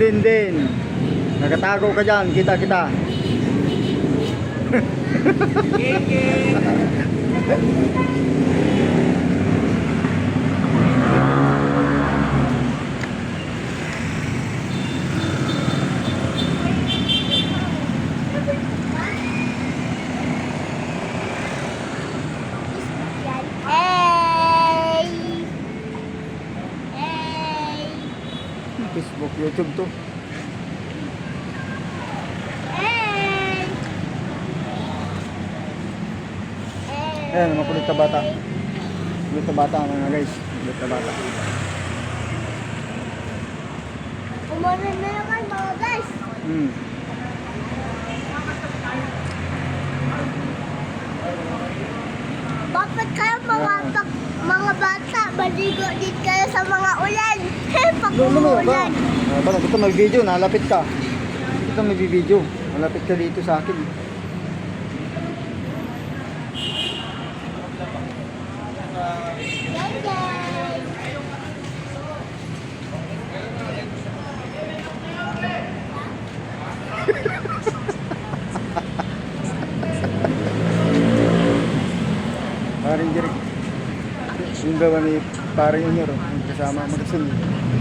din din. Nakatago ka dyan, kita kita. Hey! Hey! Facebook, YouTube to. Hey! Ayan, mga kulit na bata. Kulit na bata mga guys. Kulit na bata. Umarin na naman mga guys. Hmm. Bakit kayo mga, mga bata, maligo din kayo sa mga ulan? Pag Doon lumayo ka. umuulan. Ah, Baka gusto mag-video, nalapit ka. Gusto mag-video. Malapit ka dito sa akin. Paring Jeric. Yung gawa ni Junior, oh, kasama magkasunod.